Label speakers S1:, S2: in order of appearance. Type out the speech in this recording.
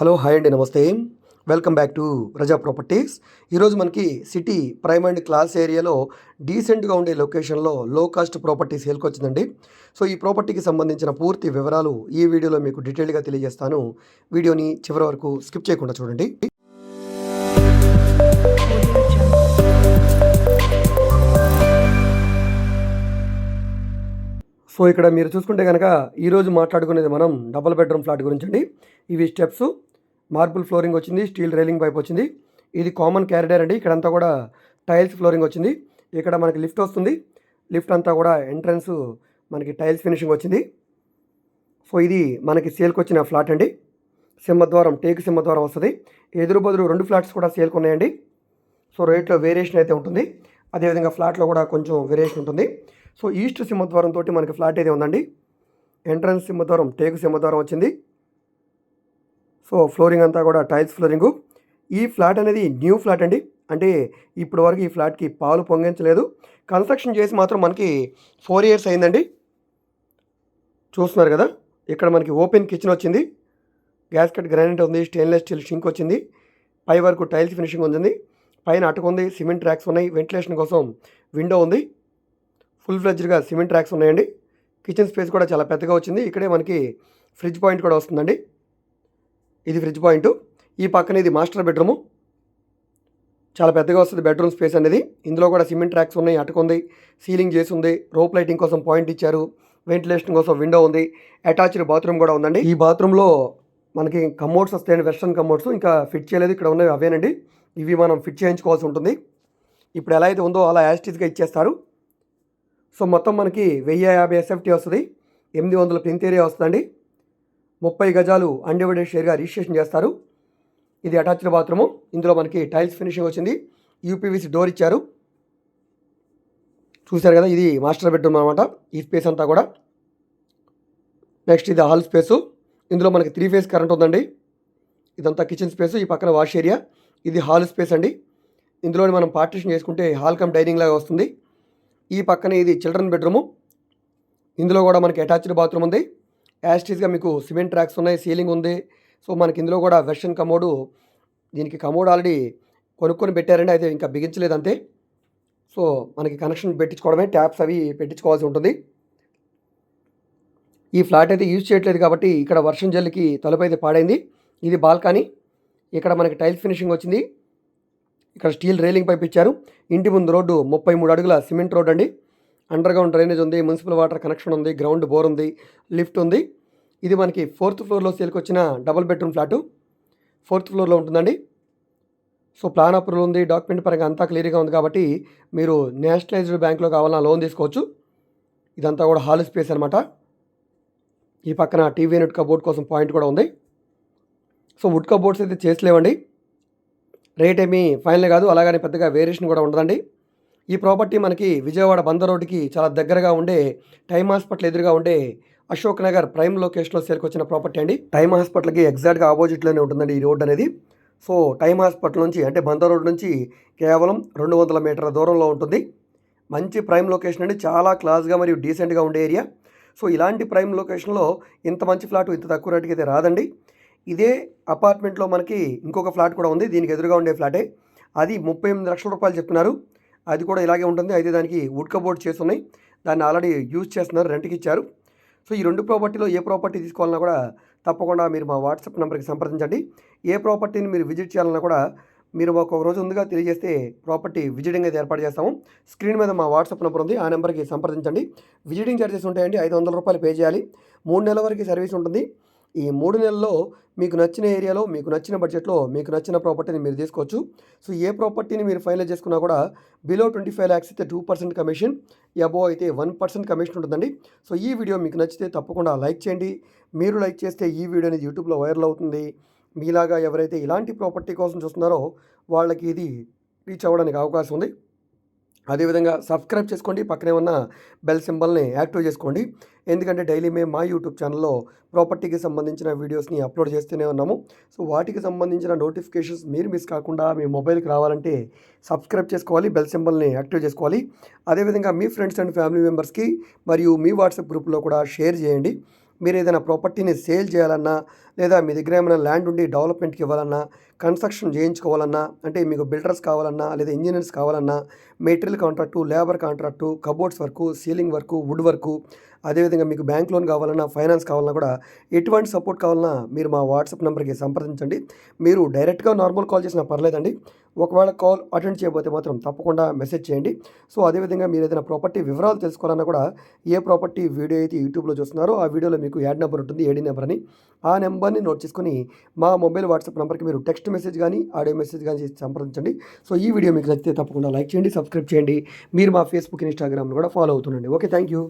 S1: Hello hi అండి నమస్తే. Welcome back to Raza properties. ఈరోజు మనకి సిటీ ప్రైమ్ అండ్ క్లాస్ ఏరియాలో డీసెంట్గా ఉండే లొకేషన్లో లో కాస్ట్ ప్రాపర్టీ సేల్కి వచ్చిందండి. సో ఈ ప్రాపర్టీకి సంబంధించిన పూర్తి వివరాలు ఈ వీడియోలో మీకు డీటెయిల్గా తెలియజేస్తాను. వీడియోని చివరి వరకు స్కిప్ చేయకుండా చూడండి. సో ఇక్కడ మీరు చూసుకుంటే కనుక ఈరోజు మాట్లాడుకునేది మనం డబుల్ బెడ్రూమ్ ఫ్లాట్ గురించి అండి. ఇవి స్టెప్స్ మార్బుల్ ఫ్లోరింగ్ వచ్చింది స్టీల్ రైలింగ్ పైప్ వచ్చింది. ఇది కామన్ క్యారిడర్ అండి ఇక్కడంతా కూడా టైల్స్ ఫ్లోరింగ్ వచ్చింది. ఇక్కడ మనకి లిఫ్ట్ వస్తుంది. లిఫ్ట్ అంతా కూడా ఎంట్రన్స్ మనకి టైల్స్ ఫినిషింగ్ వచ్చింది. సో ఇది మనకి సేల్కి వచ్చిన ఫ్లాట్ అండి. సింహద్వారం టేకు సింహద్వారం వస్తుంది. ఎదురు బదురు రెండు ఫ్లాట్స్ కూడా సేల్కి ఉన్నాయండి. సో రేట్లో వేరియేషన్ అయితే ఉంటుంది. అదేవిధంగా ఫ్లాట్లో కూడా కొంచెం వేరియేషన్ ఉంటుంది. సో ఈస్ట్ సింహద్వారం తోటి మనకి ఫ్లాట్ అయితే ఉందండి. ఎంట్రన్స్ సింహద్వారం టేకు సింహద్వారం వచ్చింది. సో ఫ్లోరింగ్ అంతా కూడా టైల్స్ ఫ్లోరింగు. ఈ ఫ్లాట్ అనేది న్యూ ఫ్లాట్ అండి. అంటే ఇప్పటి వరకు ఈ ఫ్లాట్కి పాలు పొంగించలేదు. కన్స్ట్రక్షన్ చేసి మాత్రం మనకి ఫోర్ ఇయర్స్ అయిందండి. చూస్తున్నారు కదా ఇక్కడ మనకి ఓపెన్ కిచెన్ వచ్చింది. గ్యాస్ కట్ గ్రానైట్ ఉంది స్టెయిన్లెస్ స్టీల్ షింక్ వచ్చింది. పై వరకు టైల్స్ ఫినిషింగ్ ఉంది. పైన అటుకుంది సిమెంట్ ట్రాక్స్ ఉన్నాయి. వెంటిలేషన్ కోసం విండో ఉంది. ఫుల్ ఫ్లెజ్డ్గా సిమెంట్ ట్రాక్స్ ఉన్నాయండి. కిచెన్ స్పేస్ కూడా చాలా పెద్దగా వచ్చింది. ఇక్కడే మనకి ఫ్రిడ్జ్ పాయింట్ కూడా వస్తుందండి. ఇది ఫ్రిడ్జ్ పాయింట్ ఈ పక్కన ఇది మాస్టర్ బెడ్రూము చాలా పెద్దగా వస్తుంది బెడ్రూమ్ స్పేస్ అనేది. ఇందులో కూడా సిమెంట్ ట్రాక్స్ ఉన్నాయి అటుకుంది సీలింగ్ చేసి ఉంది రోప్ లైటింగ్ కోసం పాయింట్ ఇచ్చారు వెంటిలేషన్ కోసం విండో ఉంది అటాచ్డ్ బాత్రూమ్ కూడా ఉందండి. ఈ బాత్రూంలో మనకి కమోడ్స్ వస్తాయండి వెస్ట్రన్ కమోడ్స్ ఇంకా ఫిట్ చేయలేదు ఇక్కడ ఉన్నవి అవేనండి. ఇవి మనం ఫిట్ చేయించుకోవాల్సి ఉంటుంది. ఇప్పుడు ఎలా అయితే ఉందో అలా యాస్టీస్గా ఇచ్చేస్తారు. సో మొత్తం మనకి వెయ్యి యాభై ఎస్ఎఫ్టీ వస్తుంది. ఎనిమిది వందల ప్రింట్ ఏరియా వస్తుందండి. ముప్పై గజాలు అన్డివైడెడ్ షేర్గా రిజిస్ట్రేషన్ చేస్తారు. ఇది అటాచ్డ్ బాత్రూము. ఇందులో మనకి టైల్స్ ఫినిషింగ్ వచ్చింది. యూపీవీసీ డోర్ ఇచ్చారు. చూశారు కదా ఇది మాస్టర్ బెడ్రూమ్ అనమాట ఈ స్పేస్ అంతా కూడా. నెక్స్ట్ ఇది హాల్ స్పేసు. ఇందులో మనకి త్రీ ఫేస్ కరెంట్ ఉందండి. ఇదంతా కిచెన్ స్పేస్ ఈ పక్కన వాష్ ఏరియా. ఇది హాల్ స్పేస్ అండి. ఇందులో మనం పార్టీషన్ చేసుకుంటే హాల్ కమ్ డైనింగ్ లాగా వస్తుంది. ఈ పక్కన ఇది చిల్డ్రన్ బెడ్రూము. ఇందులో కూడా మనకి అటాచ్డ్ బాత్రూమ్ ఉంది. యాస్టీస్గా మీకు సిమెంట్ ట్రాక్స్ ఉన్నాయి సీలింగ్ ఉంది. సో మనకి ఇందులో కూడా వెస్టర్న్ కమోడు దీనికి కమోడ్ ఆల్రెడీ కొనుక్కొని పెట్టారండి. అయితే ఇంకా బిగించలేదు అంతే. సో మనకి కనెక్షన్ పెట్టించుకోవడమే ట్యాప్స్ అవి పెట్టించుకోవాల్సి ఉంటుంది. ఈ ఫ్లాట్ అయితే యూజ్ చేయట్లేదు కాబట్టి ఇక్కడ వర్షం జల్లికి తలుపు అయితే పాడైంది. ఇది బాల్కనీ. ఇక్కడ మనకి టైల్స్ ఫినిషింగ్ వచ్చింది. ఇక్కడ స్టీల్ రైలింగ్ పైప్ ఇచ్చారు. ఇంటి ముందు రోడ్డు ముప్పై మూడు అడుగుల సిమెంట్ రోడ్ అండి. అండర్ గ్రౌండ్ డ్రైనేజ్ ఉంది మున్సిపల్ వాటర్ కనెక్షన్ ఉంది గ్రౌండ్ బోర్ ఉంది లిఫ్ట్ ఉంది. ఇది మనకి ఫోర్త్ ఫ్లోర్లో సేల్కి వచ్చిన డబుల్ బెడ్రూమ్ ఫ్లాటు. ఫోర్త్ ఫ్లోర్లో ఉంటుందండి. సో ప్లాన్ అప్రూవల్ ఉంది డాక్యుమెంట్ పరంగా అంతా క్లియర్గా ఉంది కాబట్టి మీరు నేషనలైజ్డ్ బ్యాంక్లో కావాలన్నా లోన్ తీసుకోవచ్చు. ఇదంతా కూడా హాల్ స్పేస్ అనమాట ఈ పక్కన టీవీ యూనిట్ కబోర్డ్ కోసం పాయింట్ కూడా ఉంది. సో వుడ్ కబోర్డ్స్ అయితే చేసలేవండి రేట్ ఏమీ ఫైనల్ కాదు అలాగని పెద్దగా వేరియేషన్ కూడా ఉండదండి. ఈ ప్రాపర్టీ మనకి విజయవాడ బందర్ రోడ్డుకి చాలా దగ్గరగా ఉండే టైమ్ హాస్పిటల్ ఎదురుగా ఉండే అశోక్ నగర్ ప్రైమ్ లొకేషన్లో సేల్కి ప్రాపర్టీ అండి. టైమ్ హాస్పిటల్కి ఎగ్జాక్ట్గా ఆపోజిట్లోనే ఉంటుందండి ఈ రోడ్ అనేది. సో టైమ్ హాస్పిటల్ నుంచి అంటే బందర్ రోడ్ నుంచి కేవలం రెండు వందల మీటర్ల దూరంలో ఉంటుంది. మంచి ప్రైమ్ లొకేషన్ అండి. చాలా క్లాస్గా మరియు డీసెంట్గా ఉండే ఏరియా. సో ఇలాంటి ప్రైమ్ లొకేషన్లో ఇంత మంచి ఫ్లాట్ ఇంత తక్కువ రేటుకి అయితే రాదండి. ఇదే అపార్ట్మెంట్లో మనకి ఇంకొక ఫ్లాట్ కూడా ఉంది. దీనికి ఎదురుగా ఉండే ఫ్లాటే. అది ముప్పై ఎనిమిది లక్షల రూపాయలు చెప్తున్నారు అది కూడా ఇలాగే ఉంటుంది. అయితే దానికి వుడ్ కబోర్డ్ చేసి దాన్ని ఆల్రెడీ యూజ్ చేస్తున్నారు రెంట్కి ఇచ్చారు. సో ఈ రెండు ప్రాపర్టీలో ఏ ప్రాపర్టీ తీసుకోవాలన్నా కూడా తప్పకుండా మీరు మా వాట్సాప్ నెంబర్కి సంప్రదించండి. ఏ ప్రాపర్టీని మీరు విజిట్ చేయాలన్నా కూడా మీరు మాకు ఒక రోజు ముందుగా తెలియజేస్తే ప్రాపర్టీ విజిటింగ్ అయితే ఏర్పాటు చేస్తాము. స్క్రీన్ మీద మా వాట్సాప్ నెంబర్ ఉంది. ఆ నెంబర్కి సంప్రదించండి. విజిటింగ్ ఛార్జెస్ ఉంటాయండి. ఐదు వందల రూపాయలు పే చేయాలి. మూడు నెలల వరకు సర్వీస్ ఉంటుంది. ఈ మూడు నెలల్లో మీకు నచ్చిన ఏరియాలో మీకు నచ్చిన బడ్జెట్లో మీకు నచ్చిన ప్రాపర్టీని మీరు తీసుకోవచ్చు. సో ఏ ప్రాపర్టీని మీరు ఫైనల్ చేసుకున్నా కూడా బిలో ట్వంటీ ఫైవ్ ల్యాక్స్ అయితే టూ పర్సెంట్ కమిషన్ అబో అయితే వన్ పర్సెంట్ కమిషన్ ఉంటుందండి. సో ఈ వీడియో మీకు నచ్చితే తప్పకుండా లైక్ చేయండి. మీరు లైక్ చేస్తే ఈ వీడియో అనేది యూట్యూబ్లో వైరల్ అవుతుంది. మీలాగా ఎవరైతే ఇలాంటి ప్రాపర్టీ కోసం చూస్తున్నారో వాళ్ళకి ఇది రీచ్ అవ్వడానికి అవకాశం ఉంది. అదేవిధంగా సబ్స్క్రైబ్ చేసుకోండి. పక్కనే ఉన్న బెల్ సింబల్ని యాక్టివ్ చేసుకోండి. ఎందుకంటే డైలీ మేము మా యూట్యూబ్ ఛానల్లో ప్రాపర్టీకి సంబంధించిన వీడియోస్ని అప్లోడ్ చేస్తూనే ఉన్నాము. సో వాటికి సంబంధించిన నోటిఫికేషన్స్ మీరు మిస్ కాకుండా మీ మొబైల్కి రావాలంటే సబ్స్క్రైబ్ చేసుకోవాలి బెల్ సింబల్ని యాక్టివ్ చేసుకోవాలి. అదేవిధంగా మీ ఫ్రెండ్స్ అండ్ ఫ్యామిలీ మెంబర్స్కి మరియు మీ వాట్సాప్ గ్రూప్లో కూడా షేర్ చేయండి. మీరు ఏదైనా ప్రాపర్టీని సేల్ చేయాలన్నా లేదా మీ దగ్గర ఏమైనా ల్యాండ్ ఉండి డెవలప్మెంట్కి ఇవ్వాలన్నా కన్స్ట్రక్షన్ చేయించుకోవాలన్నా అంటే మీకు బిల్డర్స్ కావాలన్నా లేదా ఇంజనీర్స్ కావాలన్నా material contract labour contract cupboards work ceiling work wood work అదేవిధంగా మీకు బ్యాంక్ లోన్ కావాలన్నా ఫైనాన్స్ కావాలన్నా కూడా ఎటువంటి సపోర్ట్ కావాలన్నా మీరు మా వాట్సాప్ నెంబర్కి సంప్రదించండి. మీరు డైరెక్ట్గా నార్మల్ కాల్ చేసినా పర్లేదండి. ఒకవేళ కాల్ అటెండ్ చేయకపోతే మాత్రం తప్పకుండా మెసేజ్ చేయండి. సో అదేవిధంగా మీరు ఏదైనా ప్రాపర్టీ వివరాలు తెలుసుకోవాలన్నా కూడా ఏ ప్రాపర్టీ వీడియో అయితే యూట్యూబ్లో చూస్తున్నారో ఆ వీడియోలో మీకు యాడ్ నెంబర్ ఉంటుంది ఏడి నెంబర్ అని. ఆ నెంబర్ని నోట్ చేసుకొని మా మొబైల్ వాట్సాప్ నెంబర్కి మీరు టెక్స్ట్ మెసేజ్ కానీ ఆడియో మెసేజ్ కానీ చేసి సంప్రదించండి. సో ఈ వీడియో మీకు నచ్చితే తప్పకుండా లైక్ చేయండి సబ్స్క్రైబ్ చేయండి. మీరు మా ఫేస్బుక్ ఇన్స్టాగ్రామ్లో కూడా ఫాలో అవుతుండండి. Okay thank you